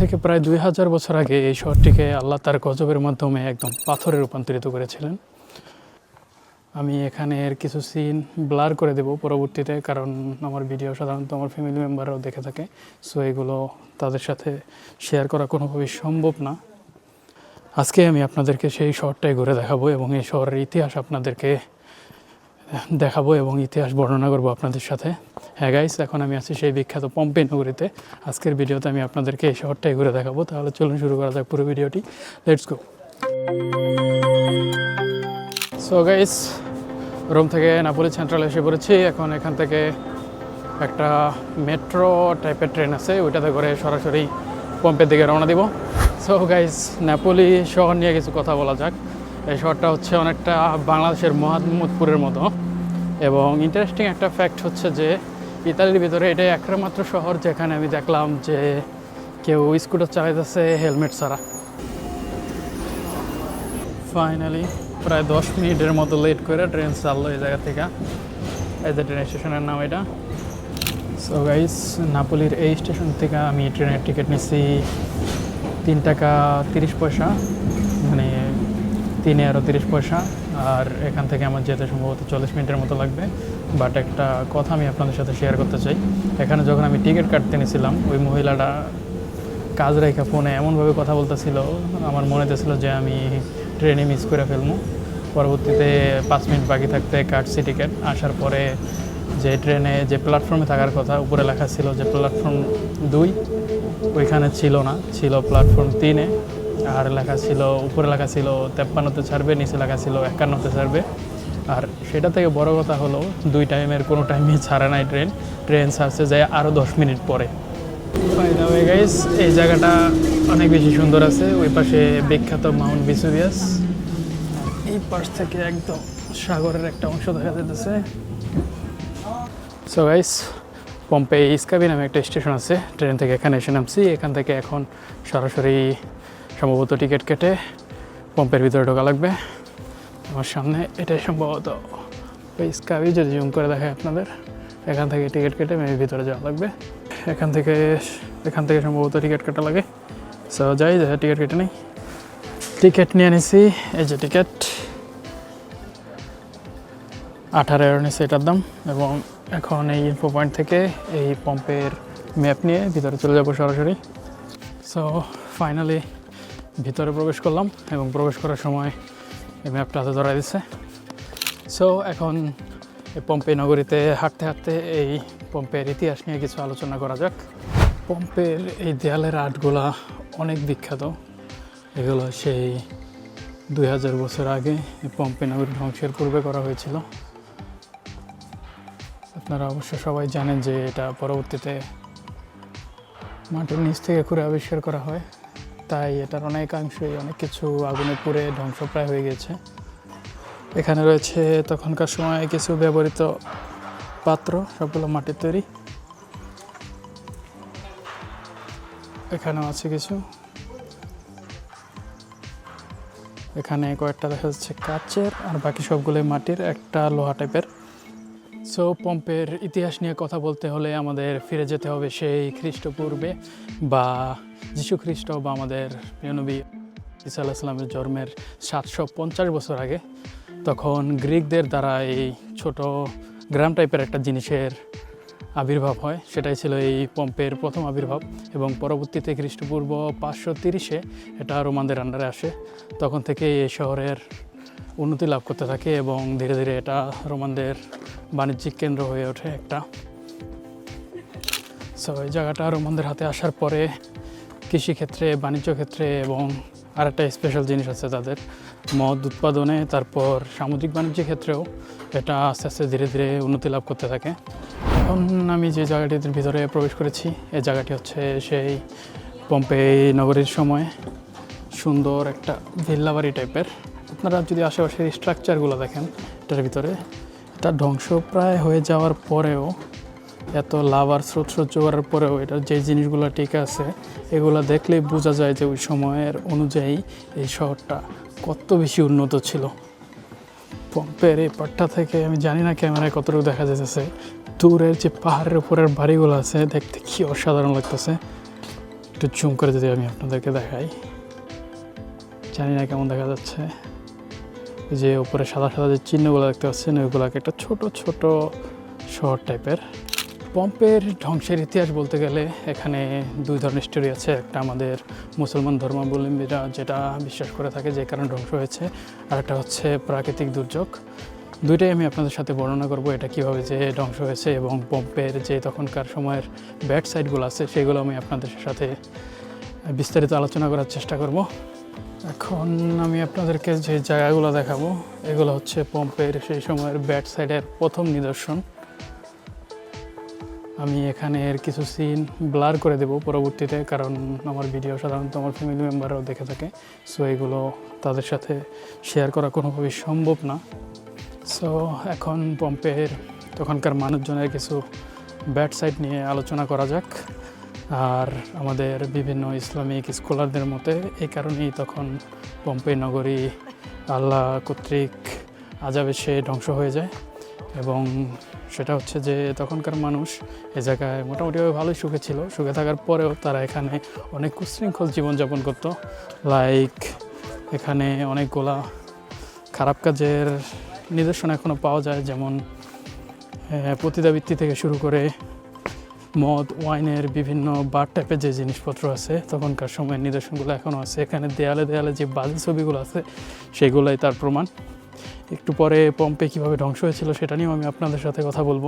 থেকে প্রায় দুই হাজার বছর আগে এই শহরটিকে আল্লাহ তার গজবের মাধ্যমে একদম পাথরে রূপান্তরিত করেছিলেন। আমি এখানের কিছু সিন ব্লার করে দেব পরবর্তীতে, কারণ আমার ভিডিও সাধারণত আমার ফ্যামিলি মেম্বাররাও দেখে থাকে। সো এগুলো তাদের সাথে শেয়ার করা কোনোভাবেই সম্ভব না। আজকে আমি আপনাদেরকে সেই শহরটাই ঘুরে দেখাবো এবং এই শহরের ইতিহাস আপনাদেরকে দেখাবো এবং ইতিহাস বর্ণনা করব আপনাদের সাথে। হ্যাঁ গাইস এখন আমি আছি সেই বিখ্যাত পম্পে নগরীতে আজকের ভিডিওতে আমি আপনাদেরকে এই শহরটাই ঘুরে দেখাবো। তাহলে চলুন শুরু করা যাক পুরো ভিডিওটি। Let's go so guys Rome থেকে নাপোলি সেন্ট্রাল এসে পড়েছি। এখন এখান থেকে একটা মেট্রো টাইপের ট্রেন আছে, ওইটাতে করে সরাসরি পম্পের দিকে রওনা দিব। সো গাইস নাপোলি শহর নিয়ে কিছু কথা বলা যাক। এই শহরটা হচ্ছে অনেকটা বাংলাদেশের মোহাম্মদপুরের মতো। এবং ইন্টারেস্টিং একটা ফ্যাক্ট হচ্ছে যে, ইতালির ভিতরে এটাই একমাত্র শহর যেখানে আমি দেখলাম যে কেউ স্কুটার চালাইতেছে হেলমেট ছাড়া। ফাইনালি প্রায় দশ মিনিটের মতো লেট করে ট্রেন চাললো এই জায়গা থেকে। এই যে ট্রেন স্টেশনের নাম এটা। সো গাইস নাপোলির এই স্টেশন থেকে আমি ট্রেনের টিকিট নিচ্ছি তিন টাকা তিরিশ পয়সা মানে তিনে আরও তিরিশ পয়সা। আর এখান থেকে আমার যেতে সম্ভবত চল্লিশ মিনিটের মতো লাগবে। বাট একটা কথা আমি আপনাদের সাথে শেয়ার করতে চাই। এখানে যখন আমি টিকিট কাটতে নিয়েছিলাম ওই মহিলাটা কাজ রেখা ফোনে এমনভাবে কথা বলতেছিল, আমার মনে হতেছিল যে আমি ট্রেনে মিস করে ফেলব। পরবর্তীতে পাঁচ মিনিট বাকি থাকতে কাটছি টিকিট আসার পরে যে ট্রেনে যে প্ল্যাটফর্মে থাকার কথা, উপরে লেখা ছিল যে প্ল্যাটফর্ম দুই, ওইখানে ছিল না। ছিল প্ল্যাটফর্ম তিনে। আর লেখা ছিল, উপরে লেখা ছিল, তেপ্পান্নতে ছাড়বে, নিচে লেখা ছিল, একান্নতে ছাড়বে। আর সেটা থেকে বড় কথা হলো, দুই টাইমের কোনো টাইমে ছাড়ে নাই ট্রেন ট্রেন ছাড়ছে যায় আরও দশ মিনিট পরে। গাইস এই জায়গাটা অনেক বেশি সুন্দর আছে। ওই পাশে বিখ্যাত মাউন্ট ভিসুভিয়াস এই পাশ থেকে একদম সাগরের একটা অংশ দেখা যেতেছে সো গাইস পম্পে ইস্কাবি নামে একটা স্টেশন আছে। ট্রেন থেকে এখানে এসে নামছি। এখান থেকে এখন সরাসরি সম্ভবত টিকিট কেটে পম্পের ভিতরে ঢোকা লাগবে। আমার সামনে এটাই সম্ভবত। ওই ইস্কাবি যদি জুম করে দেখায় আপনাদের, এখান থেকে টিকিট কেটে মেয়ের ভিতরে যাওয়া লাগবে। এখান থেকে এখান থেকে সম্ভবত টিকিট কাটা লাগে। সো যাই দেখা টিকিট কেটে নেই। টিকিট নিয়ে নিছি, এই যে টিকিট। আঠারো এর নিচ্ছে এটার দাম, এবং এখন এই ইনফো পয়েন্ট থেকে এই পম্পের ম্যাপ নিয়ে ভিতরে চলে যাব সরাসরি। সো ফাইনালি ভিতরে প্রবেশ করলাম এবং প্রবেশ করার সময় এই ম্যাপটা হাতে ধরা দিচ্ছে। সো এখন এই পম্পে নগরীতে হাঁটতে হাঁটতে এই পম্পের ইতিহাস নিয়ে কিছু আলোচনা করা যাক। পম্পের এই দেয়ালের আর্টগুলা অনেক বিখ্যাত। এগুলো সেই দুই হাজার বছর আগে এই পম্পে নগরী ধ্বংসের পূর্বে করা হয়েছিল। আপনারা অবশ্য সবাই জানেন যে এটা পরবর্তীতে মাটির নিচ থেকে করে আবিষ্কার করা হয়। তাই এটার অনেকাংশই অনেক কিছু আগুনে পুড়ে ধ্বংসপ্রায় হয়ে গেছে। এখানে রয়েছে তখনকার সময় কিছু ব্যবহৃত পাত্র, সবগুলো মাটির তৈরি। এখানেও আছে কিছু। এখানে কয়েকটা দেখা যাচ্ছে কাচের আর বাকি সবগুলোই মাটির, একটা লোহা টাইপের সো পম্পের ইতিহাস নিয়ে কথা বলতে হলে আমাদের ফিরে যেতে হবে সেই খ্রিস্টপূর্বে বা যীশু খ্রিস্ট বা আমাদের নবী ঈসা আল্লাহ সাল্লামের জন্মের সাতশো পঞ্চাশ বছর আগে। তখন গ্রিকদের দ্বারা এই ছোট গ্রাম টাইপের একটা জিনিসের আবির্ভাব হয়, সেটাই ছিল এই পম্পের প্রথম আবির্ভাব এবং পরবর্তীতে খ্রিস্টপূর্ব পাঁচশো তিরিশে এটা রোমানদের আন্ডারে আসে। তখন থেকে এই শহরের উন্নতি লাভ করতে থাকে এবং ধীরে ধীরে এটা রোমানদের বাণিজ্যিক কেন্দ্র হয়ে ওঠে একটা। সো এই জায়গাটা রোমানদের হাতে আসার পরে কৃষিক্ষেত্রে, বাণিজ্য ক্ষেত্রে এবং আর একটা স্পেশাল জিনিস আছে তাদের। মদ উৎপাদনে, তারপর সামুদ্রিক বাণিজ্য ক্ষেত্রেও এটা আস্তে আস্তে ধীরে ধীরে উন্নতি লাভ করতে থাকে। এখন আমি যে জায়গাটির ভিতরে প্রবেশ করেছি, এই জায়গাটি হচ্ছে সেই পম্পে নগরীর সময়। সুন্দর একটা ভিল্লাবাড়ি টাইপের আপনারা যদি আশেপাশের স্ট্রাকচারগুলো দেখেন, এটার ভিতরে এটা ধ্বংসপ্রায় হয়ে যাওয়ার পরেও, এত লাভ আর স্রোত সহ্য করার পরেও এটার যে জিনিসগুলো ঠিক আছে, এগুলো দেখলেই বোঝা যায় যে ওই সময়ের অনুযায়ী এই শহরটা কত বেশি উন্নত ছিল। পম্পের এই পাটটা থেকে আমি জানি না ক্যামেরায় কতটুকু দেখা যাচ্ছে দূরের যে পাহাড়ের উপরের বাড়িগুলো আছে, দেখতে কি অসাধারণ লাগতেছে। একটু জুম করে যদি আমি আপনাদেরকে দেখাই। জানি না কেমন দেখা যাচ্ছে। যে উপরে সাদা সাদা যে চিহ্নগুলো দেখতে পাচ্ছেন, ওইগুলোকে একটা ছোট ছোট শহর টাইপের পম্পের ধ্বংসের ইতিহাস বলতে গেলে এখানে দুই ধরনের স্টোরি আছে। একটা আমাদের মুসলমান ধর্মাবলম্বীরা যেটা বিশ্বাস করে থাকে যে কারণে ধ্বংস হয়েছে, আর একটা হচ্ছে প্রাকৃতিক দুর্যোগ। দুইটাই আমি আপনাদের সাথে বর্ণনা করব এটা কীভাবে যে ধ্বংস হয়েছে এবং পম্পের যে তখনকার সময়ের ব্যাড সাইডগুলো আছে, সেগুলো আমি আপনাদের সাথে বিস্তারিত আলোচনা করার চেষ্টা করব। এখন আমি আপনাদেরকে যে জায়গাগুলো দেখাবো, এগুলো হচ্ছে পম্পের সেই সময়ের ব্যাট সাইডের প্রথম নিদর্শন। আমি এখানে এর কিছু সিন ব্লার করে দেব পরবর্তীতে, কারণ আমার ভিডিও সাধারণত আমার ফ্যামিলি মেম্বাররাও দেখে থাকে। সো এগুলো তাদের সাথে শেয়ার করা কোনোভাবেই সম্ভব না। সো এখন পম্পের তখনকার মানুষজনের কিছু ব্যাট সাইড নিয়ে আলোচনা করা যাক। আর আমাদের বিভিন্ন ইসলামিক স্কলারদের মতে এই কারণেই তখন পম্পে নগরী আল্লাহ কর্তৃক আজাব এসে ধ্বংস হয়ে যায় এবং সেটা হচ্ছে যে তখনকার মানুষ এ জায়গায় মোটামুটিভাবে ভালোই সুখে ছিল। সুখে থাকার পরেও তারা এখানে অনেক কুশৃঙ্খল জীবনযাপন করতো। লাইক এখানে অনেকগুলা খারাপ কাজের নিদর্শন এখনও পাওয়া যায়। যেমন পতিতাবৃত্তি থেকে শুরু করে মদ, ওয়াইনের বিভিন্ন বার টাইপের যে জিনিসপত্র আছে, তখনকার সময়ের নিদর্শনগুলো এখনও আছে। এখানে দেয়ালে দেয়ালে যে বাজে ছবিগুলো আছে, সেগুলোই তার প্রমাণ। একটু পরে পম্পে কীভাবে ধ্বংস হয়েছিল সেটা নিয়েও আমি আপনাদের সাথে কথা বলব।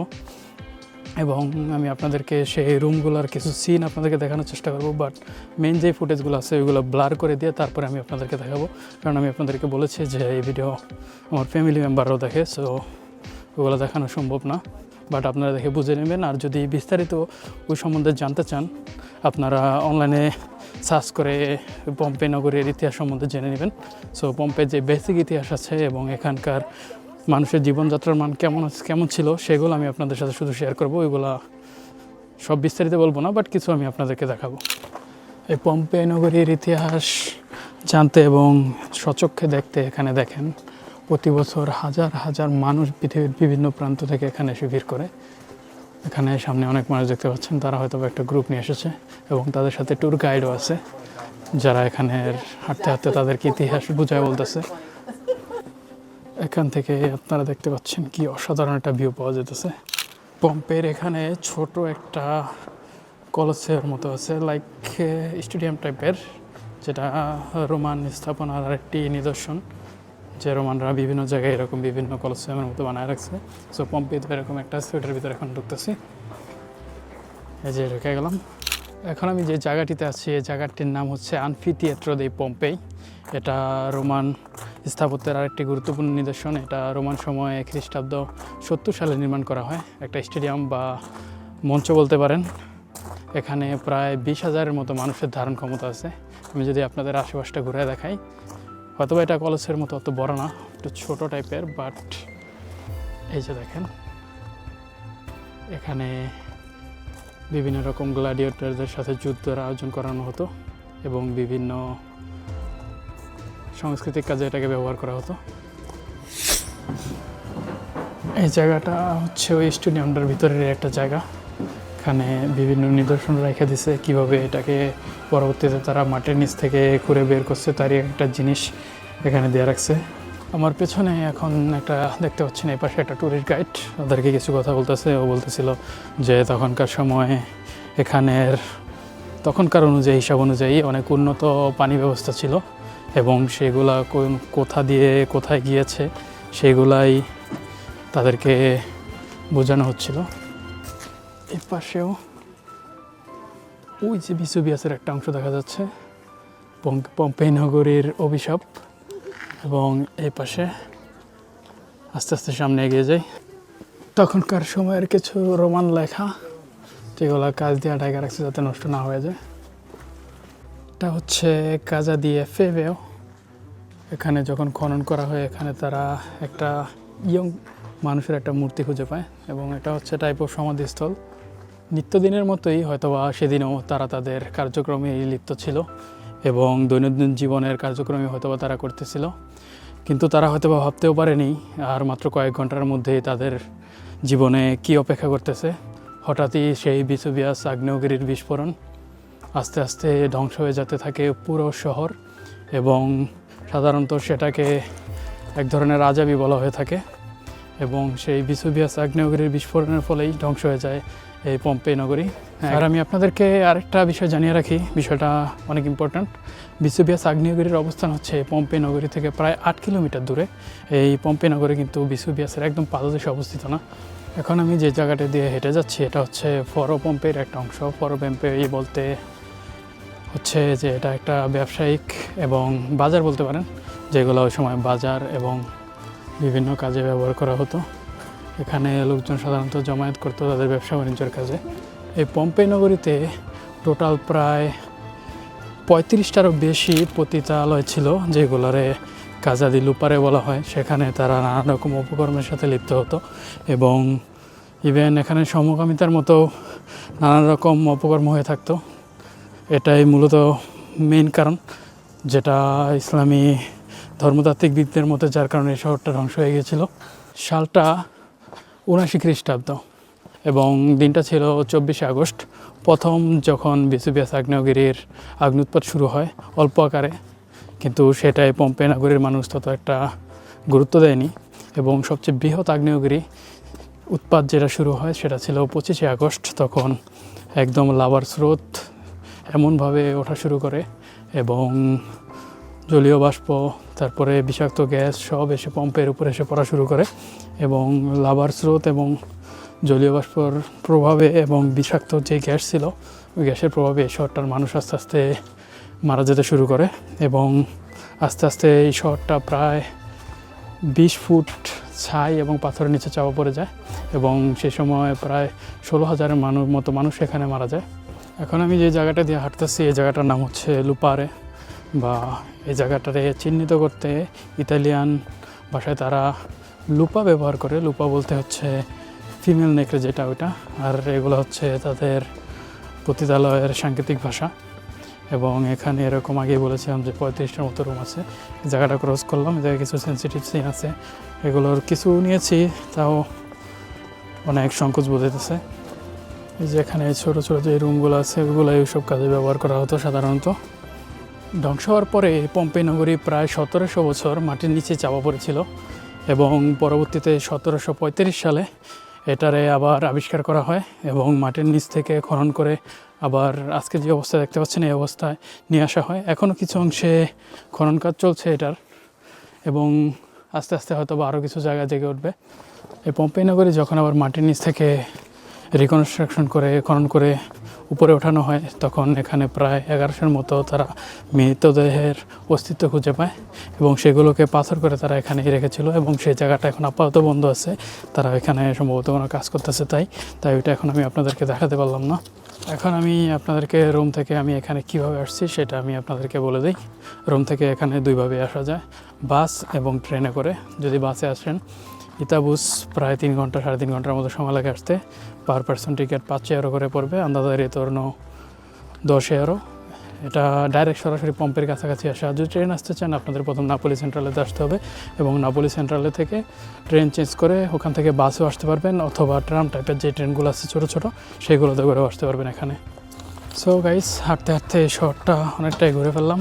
এবং আমি আপনাদেরকে সেই রুমগুলোর কিছু সিন আপনাদেরকে দেখানোর চেষ্টা করব বাট মেন যে ফুটেজগুলো আছে, ওইগুলো ব্লার করে দিয়ে তারপরে আমি আপনাদেরকে দেখাবো। কারণ আমি আপনাদেরকে বলেছি যে এই ভিডিও আমার ফ্যামিলি মেম্বাররাও দেখে সো ওগুলো দেখানো সম্ভব না। বাট আপনারা দেখে বুঝে নেবেন। আর যদি বিস্তারিত ওই সম্বন্ধে জানতে চান, আপনারা অনলাইনে সার্চ করে পম্পে নগরের ইতিহাস সম্বন্ধে জেনে নেবেন। সো পম্পের যে বেসিক ইতিহাস আছে এবং এখানকার মানুষের জীবনযাত্রার মান কেমন কেমন ছিল, সেগুলো আমি আপনাদের সাথে শুধু শেয়ার করব। ওইগুলা সব বিস্তারিত বলব না বাট কিছু আমি আপনাদেরকে দেখাবো। এই পম্পে নগরীর ইতিহাস জানতে এবং সচক্ষে দেখতে এখানে দেখেন। প্রতি বছর হাজার হাজার মানুষ পৃথিবীর বিভিন্ন প্রান্ত থেকে এখানে এসে ভিড় করে। এখানে সামনে অনেক মানুষ দেখতে পাচ্ছেন, তারা হয়তো একটা গ্রুপ নিয়ে এসেছে এবং তাদের সাথে ট্যুর গাইডও আছে, যারা এখানে হাঁটতে হাঁটতে তাদেরকে ইতিহাস বুঝায় বলতেছে। এখান থেকে আপনারা দেখতে পাচ্ছেন কি অসাধারণ একটা ভিউ পাওয়া যেতেছে পম্পের এখানে ছোট একটা কলসের মতো আছে লাইক স্টেডিয়াম টাইপের যেটা রোমান স্থাপনার একটি নিদর্শন। যে রোমানরা বিভিন্ন জায়গায় এরকম বিভিন্ন কলসিয়ামের মতো বানায় রাখছে। সো পম্পে তো এরকম একটা আছে ভিতরে এখন ঢুকতেছি। এই যে ঢুকে গেলাম। এখন আমি যে জায়গাটিতে আছি, এই জায়গাটির নাম হচ্ছে আনফি থিয়েট্রো দে পম্পেই এটা রোমান স্থাপত্যের আরেকটি গুরুত্বপূর্ণ নিদর্শন। এটা রোমান সময়ে খ্রিস্টাব্দ সত্তর সালে নির্মাণ করা হয়। একটা স্টেডিয়াম বা মঞ্চ বলতে পারেন। এখানে প্রায় বিশ হাজারের মতো মানুষের ধারণ ক্ষমতা আছে। আমি যদি আপনাদের আশেপাশটা ঘুরে দেখাই হয়তোবা এটা কলেজের মতো অত বড় না, একটু ছোট টাইপের বাট এই যে দেখেন, এখানে বিভিন্ন রকম গ্লাডিয়েটরদের সাথে যুদ্ধের আয়োজন করানো হতো এবং বিভিন্ন সাংস্কৃতিক কাজে এটাকে ব্যবহার করা হতো। এই জায়গাটা হচ্ছে ওই স্টেডিয়ামটার ভিতরের একটা জায়গা। এখানে বিভিন্ন নিদর্শন রেখে দিছে কীভাবে এটাকে পরবর্তীতে তারা মাটির নিচ থেকে খুঁড়ে বের করছে, তারই একটা জিনিস এখানে দেওয়া রাখছে। আমার পেছনে এখন একটা দেখতে পাচ্ছেন, এই পাশে একটা ট্যুরিস্ট গাইড ওদেরকে কিছু কথা বলতেছে, ও বলতেছিল যে তখনকার সময়ে এখানের, তখনকার অনুযায়ী, হিসাব অনুযায়ী অনেক উন্নত পানি ব্যবস্থা ছিল এবং সেগুলা কোন- কোথা দিয়ে কোথায় গিয়েছে, সেগুলাই তাদেরকে বোঝানো হচ্ছিল। এই পাশেও। ওই যে বিসুবিয়াসের একটা অংশ দেখা যাচ্ছে। পম- পম্পেই নগরীর অভিশাপ। এবং এই পাশে আস্তে আস্তে সামনে এগিয়ে যাই। তখনকার সময়ের কিছু রোমান লেখা, যেগুলো কাজ দিয়ে টাইগার রাখছে যাতে নষ্ট না হয়ে যায়। এটা হচ্ছে কাজা দিয়ে ফেবেও এখানে যখন খনন করা হয়, এখানে তারা একটা ইয়ং মানুষের একটা মূর্তি খুঁজে পায়। এবং এটা হচ্ছে টাইপ অফ সমাধিস্থল। নিত্যদিনের মতোই হয়তোবা সেদিনও তারা তাদের কার্যক্রমে লিপ্ত ছিল এবং দৈনন্দিন জীবনের কার্যক্রমে হয়তোবা তারা করতেছিল। কিন্তু তারা হয়তোবা ভাবতেও পারেনি আর মাত্র কয়েক ঘণ্টার মধ্যেই তাদের জীবনে কি অপেক্ষা করতেছে। হঠাৎই সেই বিসুবিয়াস আগ্নেয়গিরির বিস্ফোরণ আস্তে আস্তে ধ্বংস হয়ে যেতে থাকে পুরো শহর এবং সাধারণত সেটাকে এক ধরনের রাজাবি বলা হয়ে থাকে এবং সেই বিসুবিয়াস আগ্নেয়গিরির বিস্ফোরণের ফলেই ধ্বংস হয়ে যায় এই পম্পে নগরী। আর আমি আপনাদেরকে আরেকটা বিষয় জানিয়ে রাখি। বিষয়টা অনেক ইম্পর্ট্যান্ট বিসুবিয়াস আগ্নেয়গিরির অবস্থান হচ্ছে পম্পে নগরী থেকে প্রায় আট কিলোমিটার দূরে। এই পম্পে নগরী কিন্তু বিসুবিয়াসের একদম পাদদেশে অবস্থিত না। এখন আমি যে জায়গাটা দিয়ে হেঁটে যাচ্ছি, এটা হচ্ছে ফরো পম্পের একটা অংশ। ফরো পম্পে এই বলতে হচ্ছে যে এটা একটা ব্যবসায়িক এবং বাজার বলতে পারেন, যেগুলো ওই সময় বাজার এবং বিভিন্ন কাজে ব্যবহার করা হতো। এখানে লোকজন সাধারণত জমায়েত করতো তাদের ব্যবসা বাণিজ্যের কাজে। এই পম্পে নগরীতে টোটাল প্রায় পঁয়ত্রিশটারও বেশি পতিতালয় ছিল, যেগুলোরে কাজাদি লুপারে বলা হয়। সেখানে তারা নানা রকম উপকর্মের সাথে লিপ্ত হতো এবং ইভেন এখানে সমকামিতার মতো নানান রকম অপকর্ম হয়ে থাকতো। এটাই মূলত মেন কারণ, যেটা ইসলামী ধর্মতাত্ত্বিক বিদদের মতে যার কারণে এই শহরটা ধ্বংস হয়ে গিয়েছিল। সালটা উনাশি খ্রিস্টাব্দ এবং দিনটা ছিল চব্বিশে আগস্ট। প্রথম যখন বিসিবিএস আগ্নেয়গিরির আগ্নুৎপাত শুরু হয় অল্প আকারে, কিন্তু সেটাই পম্পে নগরীর মানুষ তত একটা গুরুত্ব দেয়নি এবং সবচেয়ে বৃহৎ আগ্নেয়গিরি উৎপাত যেটা শুরু হয় সেটা ছিল পঁচিশে আগস্ট, তখন একদম লাভার স্রোত এমনভাবে ওঠা শুরু করে এবং জলীয় বাষ্প তারপরে বিষাক্ত গ্যাস সব এসে পম্পের উপরে এসে পড়া শুরু করে। এবং লাভার স্রোত এবং জলীয় বাষ্পর প্রভাবে এবং বিষাক্ত যে গ্যাস ছিল, ওই গ্যাসের প্রভাবে এই শহরটার মানুষ আস্তে আস্তে মারা যেতে শুরু করে এবং আস্তে আস্তে এই শহরটা প্রায় বিশ ফুট ছাই এবং পাথরের নিচে চাপা পড়ে যায় এবং সেই সময় প্রায় ষোলো হাজারের মানুষ মতো মানুষ এখানে মারা যায়। এখন আমি যে জায়গাটা দিয়ে হাঁটতেছি, এই জায়গাটার নাম হচ্ছে লুপারে বা এই জায়গাটারে চিহ্নিত করতে ইতালিয়ান ভাষায় তারা লুপা ব্যবহার করে, লুপা বলতে হচ্ছে ফিমেল নেকড়ে যেটা ওইটা, আর এগুলো হচ্ছে তাদের পতিতালয়ের সাংকেতিক ভাষা। এবং এখানে এরকম আগেই বলেছিলাম যে পঁয়ত্রিশটার মতো রুম আছে। জায়গাটা ক্রস করলাম জায়গায় কিছু সেন্সিটিভ সিন আছে। এগুলোর কিছু নিয়েছি, তাও অনেক সংকোচ এই যে এখানে ছোটো ছোটো যে রুমগুলো আছে ওগুলো এইসব কাজে ব্যবহার করা হতো সাধারণত। ধ্বংস হওয়ার পরে পম্পে নগরী প্রায় সতেরোশো বছর মাটির নিচে চাপা পড়েছিল। এবং পরবর্তীতে সতেরোশো পঁয়ত্রিশ সালে এটারে আবার আবিষ্কার করা হয় এবং মাটির নিচ থেকে খনন করে আবার আজকে যে অবস্থা দেখতে পাচ্ছেন এই অবস্থায় নিয়ে আসা হয়। এখনও কিছু অংশে খনন কাজ চলছে এটার এবং আস্তে আস্তে হয়তো বা আরও কিছু জায়গা জেগে উঠবে। এই পম্পে নগরী যখন আবার মাটির নিচ থেকে রিকনস্ট্রাকশন করে, খনন করে উপরে ওঠানো হয়, তখন এখানে প্রায় এগারোশোর মতো তারা মৃতদেহের অস্তিত্ব খুঁজে পায় এবং সেগুলোকে পাথর করে তারা এখানে রেখেছিল এবং সেই জায়গাটা এখন আপাতত বন্ধ আছে। তারা এখানে সম্ভবত কোনো কাজ করতেছে তাই তাই ওইটা এখন আমি আপনাদেরকে দেখাতে পারলাম না। এখন আমি আপনাদেরকে রুম থেকে আমি এখানে কীভাবে আসছি সেটা আমি আপনাদেরকে বলে দিই। রুম থেকে এখানে দুইভাবে আসা যায়, বাস এবং ট্রেনে করে। যদি বাসে আসেন ইতাবুস প্রায় তিন ঘণ্টা, সাড়ে তিন ঘণ্টার মতো সময় লাগে আসতে। পার পার্সন টিকিট পাঁচ এরো করে পড়বে, আন্দাজে রিতর্ণ দশ এরো। এটা ডাইরেক্ট সরাসরি পম্পের কাছাকাছি আসে। আর যদি ট্রেন আসতে চান, আপনাদের প্রথম নাপোলি সেন্ট্রালেতে আসতে হবে এবং নাপোলি সেন্ট্রালে থেকে ট্রেন চেঞ্জ করে ওখান থেকে বাসেও আসতে পারবেন অথবা ট্রাম টাইপের যে ট্রেনগুলো আছে ছোটো ছোটো সেইগুলোতে করেও আসতে পারবেন এখানে। সো গাইস হাঁটতে হাঁটতে শহরটা অনেকটাই ঘুরে ফেললাম।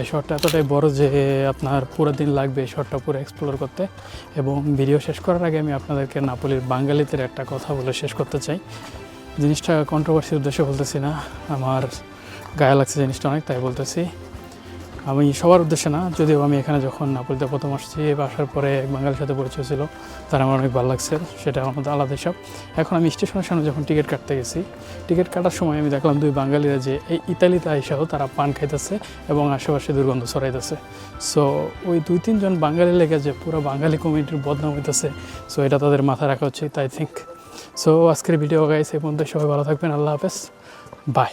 এই শহরটা এতটাই বড় যে আপনার পুরো দিন লাগবে এই শহরটা পুরো এক্সপ্লোর করতে। এবং ভিডিও শেষ করার আগে আমি আপনাদেরকে নাপোলির বাঙালিদের একটা কথা বলে শেষ করতে চাই। জিনিসটা কন্ট্রোভার্সির উদ্দেশ্যে বলতেছি না, আমার গায়ে লাগছে জিনিসটা অনেক, তাই বলতেছি। আমি সবার উদ্দেশ্যে না, যদিও আমি এখানে যখন নাপোলিতে প্রথম আসছি আসার পরে এক বাঙালির সাথে পরিচয় ছিল, তার আমার অনেক ভালো লাগছে, সেটা মধ্যে আলাদা সব এখন আমি স্টেশনের সামনে যখন টিকিট কাটতে গেছি, টিকিট কাটার সময় আমি দেখলাম দুই বাঙালিরা যে এই ইতালিতে আইসাও তারা পান খাইতেছে এবং আশেপাশে দুর্গন্ধ ছড়াইতেছে। সো ওই দুই, তিনজন বাঙালি লেগে যে পুরো বাঙালি কমিউনিটির বদনাম হইতেছে সো এটা তাদের মাথায় রাখা উচিত আই থিঙ্ক সো আজকের ভিডিও গাইছে এই পর্যন্ত সবাই ভালো থাকবেন, আল্লাহ হাফেজ বাই